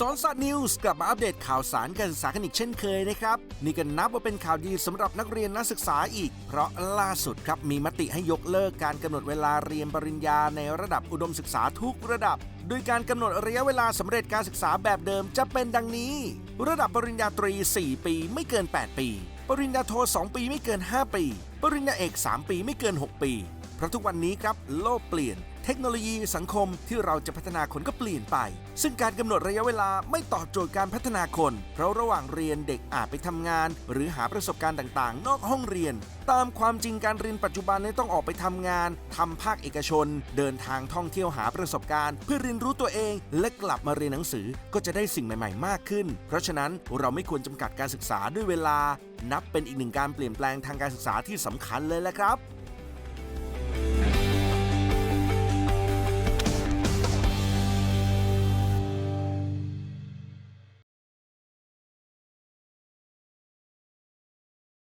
สอนสัตว์นิวส์กลับมาอัปเดตข่าวสารการศึกษากันอีกเช่นเคยนะครับ นี่ก็นับว่าเป็นข่าวดีสำหรับนักเรียนนักศึกษาอีก เพราะล่าสุดครับมีมติให้ยกเลิกการกำหนดเวลาเรียนปริญญาในระดับอุดมศึกษาทุกระดับโดยการกำหนดระยะเวลาสำเร็จการศึกษาแบบเดิมจะเป็นดังนี้ ระดับปริญญาตรี 4 ปีไม่เกิน 8 ปี ปริญญาโท 2 ปีไม่เกิน 5 ปี ปริญญาเอก 3 ปีไม่เกิน 6 ปี เพราะทุกวันนี้ครับโลกเปลี่ยน เทคโนโลยีสังคมที่เราจะพัฒนาคนก็เปลี่ยนไป ซึ่งการกำหนดระยะเวลาไม่ตอบโจทย์การพัฒนาคน เพราะระหว่างเรียนเด็กอาจไปทำงาน หรือหาประสบการณ์ต่างๆ นอกห้องเรียน ตามความจริงการเรียนปัจจุบันนี้ต้องออกไปทำงานทำภาคเอกชน เดินทางท่องเที่ยวหาประสบการณ์ เพื่อเรียนรู้ตัวเอง และกลับมาเรียนหนังสือก็จะได้สิ่งใหม่ ๆ มากขึ้น เพราะฉะนั้นเราไม่ควรจำกัดการศึกษาด้วยเวลา นับเป็นอีกหนึ่งการเปลี่ยนแปลงทางการศึกษาที่สำคัญเลยแหละครับ